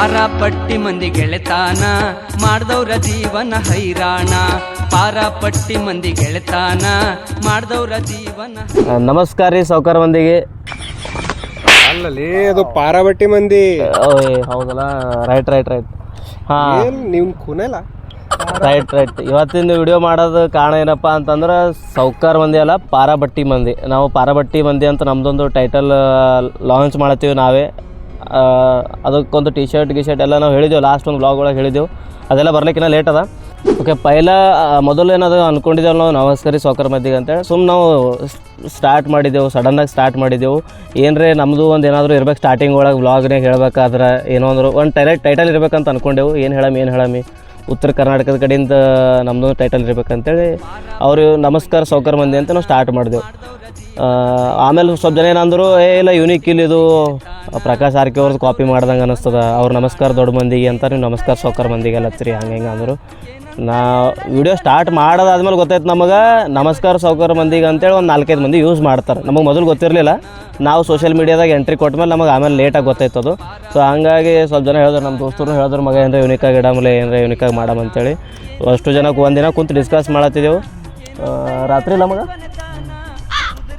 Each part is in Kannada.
ಪಾರಾಪಟ್ಟಿ ಮಂದಿ ಗೆಳೆತಾನ ಮಾಡ್ದವ್ರ ಜೀವನ ಹೈರಾಣ. ಪಾರಾಪಟ್ಟಿ ಮಂದಿ ಗೆಳೆತಾನ ಮಾಡ್ದವ್ರ ಜೀವನ ನಮಸ್ಕಾರ ರೀ ಸಾವುಕಾರ ಮಂದಿಗೆ. ಅಲ್ಲಲ್ಲಿ ಅದು ಪಾರಾಬಟ್ಟಿ ಮಂದಿ. ಓಯ್ ಹೌದಲ್ಲ? ರೈಟ್ ರೈಟ್ ರೈಟ್ ಹಾಂ. ನಿಮ್ಮ ನಿಮ್ ಕುನೆಲ್ಲ? ರೈಟ್ ರೈಟ್ ಇವತ್ತಿನ ವಿಡಿಯೋ ಮಾಡೋದು ಕಾರಣ ಏನಪ್ಪ ಅಂತಂದ್ರೆ ಸೌಕಾರ ಮಂದಿ ಅಲ್ಲ ಪಾರಾಬಟ್ಟಿ ಮಂದಿ. ನಾವು ಪಾರಾಬಟ್ಟಿ ಮಂದಿ ಅಂತ ನಮ್ಮದೊಂದು ಟೈಟಲ್ ಲಾಂಚ್ ಮಾಡತ್ತೀವಿ ನಾವೇ. ಅದಕ್ಕೊಂದು ಟಿ ಶರ್ಟ್ ಗಿ ಶರ್ಟ್ ಎಲ್ಲ ನಾವು ಹೇಳಿದ್ದೆವು ಲಾಸ್ಟ್ ಒಂದು ಬ್ಲಾಗ್ ಒಳಗೆ ಹೇಳಿದ್ದೆವು ಅದೆಲ್ಲ ಬರ್ಲಿಕ್ಕಿನ್ನ ಲೇಟ್ ಅದ. ಓಕೆ ಪೈಲ ಮೊದಲು ಏನದು ಅಂದ್ಕೊಂಡಿದ್ದೆವು ನಾವು, ನಮಸ್ಕಾರಿ ಸೌಕರ್ ಮದ್ದಿಗೆ ಅಂತೇಳಿ. ಸುಮ್ಮನೆ ನಾವು ಸ್ಟಾರ್ಟ್ ಮಾಡಿದ್ದೆವು ಸಡನ್ನಾಗಿ ಸ್ಟಾರ್ಟ್ ಮಾಡಿದ್ದೆವು ಏನ್ರೇ ನಮ್ಮದು ಒಂದು ಏನಾದರೂ ಇರ್ಬೇಕು ಸ್ಟಾರ್ಟಿಂಗ್ ಒಳಗೆ ಬ್ಲಾಗ್ನಾಗ ಹೇಳಬೇಕಾದ್ರೆ ಏನೋ ಅಂದ್ರೆ ಒಂದು ಟೈರೆಕ್ಟ್ ಟೈಟಲ್ ಇರ್ಬೇಕಂತ ಅಂದ್ಕೊಂಡೆವು ಏನು ಹೇಳಮಿ ಏನು ಹೇಳಮಿ. ಉತ್ತರ ಕರ್ನಾಟಕದ ಕಡೆಯಿಂದ ನಮ್ಮದು ಟೈಟಲ್ ಇರ್ಬೇಕಂತೇಳಿ ಅವರು ನಮಸ್ಕಾರ ಸೌಕರ್ ಮಂದಿ ಅಂತ ನಾವು ಸ್ಟಾರ್ಟ್ ಮಾಡಿದೆವು. ಆಮೇಲೆ ಸ್ವಲ್ಪ ಜನ ಏನಂದರು, ಏ, ಇಲ್ಲ ಯೂನಿಕ್ ಇಲ್ಲ ಇದು. ಪ್ರಕಾಶ್ ಆರ್ಕೆ ಅವ್ರದ್ದು ಕಾಪಿ ಮಾಡ್ದಂಗೆ ಅನಿಸ್ತದ ಅವ್ರು ನಮಸ್ಕಾರ ದೊಡ್ಡ ಮಂದಿಗೆ ಅಂತ ನೀವು ನಮಸ್ಕಾರ ಸೌಕರ್ ಮಂದಿಗೆ ಹಚ್ಚಿರಿ, ಹಂಗೆ ಹಿಂಗೆ ಅಂದರು. ನಾ ವಿಡಿಯೋ ಸ್ಟಾರ್ಟ್ ಮಾಡೋದಾದ್ಮೇಲೆ ಗೊತ್ತಾಯ್ತು ನಮಗೆ, ನಮಸ್ಕಾರ ಸೌಕರ್ ಮಂದಿಗೆ ಅಂತೇಳಿ ಒಂದು ನಾಲ್ಕೈದು ಮಂದಿ ಯೂಸ್ ಮಾಡ್ತಾರೆ. ನಮಗೆ ಮೊದಲು ಗೊತ್ತಿರಲಿಲ್ಲ. ನಾವು ಸೋಷಿಯಲ್ ಮೀಡಿಯಾದಾಗ ಎಂಟ್ರಿ ಕೊಟ್ಮೇಲೆ ನಮಗೆ ಆಮೇಲೆ ಲೇಟಾಗಿ ಗೊತ್ತಾಯ್ತದು ಸೊ ಹಂಗಾಗಿ ಸ್ವಲ್ಪ ಜನ ಹೇಳಿದ್ರು ನಮ್ಮ ದೋಸ್ತರು ಹೇಳಿದ್ರು, ಮಗ, ಏನರ ಯೂನಿಕಾಗಿ ಇಡಮಲೆ ಏನರ ಯೂನಿಕಾಗಿ ಮಾಡಮ್ ಅಂತೇಳಿ. ಅಷ್ಟು ಜನಕ್ಕೆ ಒಂದಿನ ಕುಂತು ಡಿಸ್ಕಸ್ ಮಾಡತ್ತಿದ್ದೆವು ರಾತ್ರಿ ನಮಗೆ ಮಗ?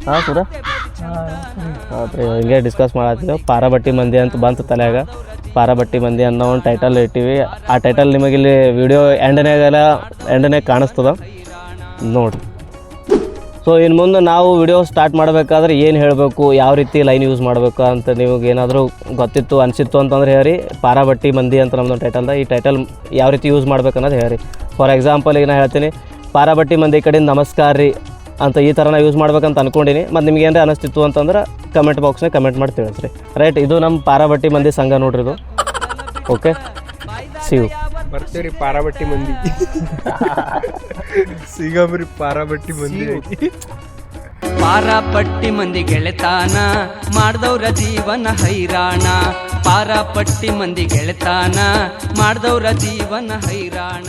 ಹಾಂ, ಸುರ. ಹಿಂಗೆ ಡಿಸ್ಕಸ್ ಮಾಡತ್ತಿದ್ದೆವು ಪಾರಾಬಟ್ಟಿ ಮಂದಿ ಅಂತ ಬಂತು ತಲೆಯಾಗ. ಪಾರಾಬಟ್ಟಿ ಮಂದಿ ಅನ್ನೋ ಒಂದು ಟೈಟಲ್ ಇಟ್ಟಿವಿ. ಆ ಟೈಟಲ್ ನಿಮಗೆ ಇಲ್ಲಿ ವಿಡಿಯೋ ಎಂಡನೇಗೆಲ್ಲ ಎಂಡನೇ ಕಾಣಿಸ್ತದ. ನೋಡಿರಿ. ಸೊ ಇನ್ನು ಮುಂದೆ ನಾವು ವಿಡಿಯೋ ಸ್ಟಾರ್ಟ್ ಮಾಡಬೇಕಾದ್ರೆ ಏನು ಹೇಳಬೇಕು, ಯಾವ ರೀತಿ ಲೈನ್ ಯೂಸ್ ಮಾಡಬೇಕು ಅಂತ ನಿಮಗೆ ಏನಾದರೂ ಗೊತ್ತಿತ್ತು, ಅನಿಸಿತ್ತು ಅಂತಂದ್ರೆ ಹೇಳಿ ಪಾರಾಬಟ್ಟಿ ಮಂದಿ ಅಂತ ನಮ್ಮದು ಟೈಟಲ್ದ ಈ ಟೈಟಲ್ ಯಾವ ರೀತಿ ಯೂಸ್ ಮಾಡ್ಬೇಕು ಅನ್ನೋದು ಹೇಳಿ ಫಾರ್ ಎಕ್ಸಾಂಪಲ್ ಈಗ ನಾನು ಹೇಳ್ತೀನಿ. ಪಾರಾಬಟ್ಟಿ ಮಂದಿ ಕಡೆ ನಮಸ್ಕಾರ ರೀ ಅಂತ ಈ ಥರ ನಾ ಯೂಸ್ ಮಾಡ್ಬೇಕಂತ ಅಂದ್ಕೊಂಡಿನಿ ಮತ್ತು ನಿಮ್ಗೆ ಏನಾರ ಅನಿಸ್ತಿತ್ತು ಅಂತಂದ್ರೆ ಕಮೆಂಟ್ ಬಾಕ್ಸ್ನಾಗ ಕಮೆಂಟ್ ಮಾಡಿ ತಿಳಿಸ್ರಿ. ರೈಟ್ ಇದು ನಮ್ಮ ಪಾರಾಬಟ್ಟಿ ಮಂದಿ ಸಂಘ ನೋಡ್ರಿ ಇದು. ಓಕೆ ಸಿವು ಬರ್ತೀವ್ರಿ ಪಾರಾಬಟ್ಟಿ ಮಂದಿ. ಸಿಗಮ್ರಿ ಪಾರಾಬಟ್ಟಿ ಮಂದಿ. ಪಾರಾಪಟ್ಟಿ ಮಂದಿ ಗೆಳೆತಾನ ಮಾಡ್ದವ್ರ ಜೀವನ ಹೈರಾಣ. ಪಾರಾಪಟ್ಟಿ ಮಂದಿ ಗೆಳೆತಾನ ಮಾಡ್ದವ್ರ ಜೀವನ ಹೈರಾಣ.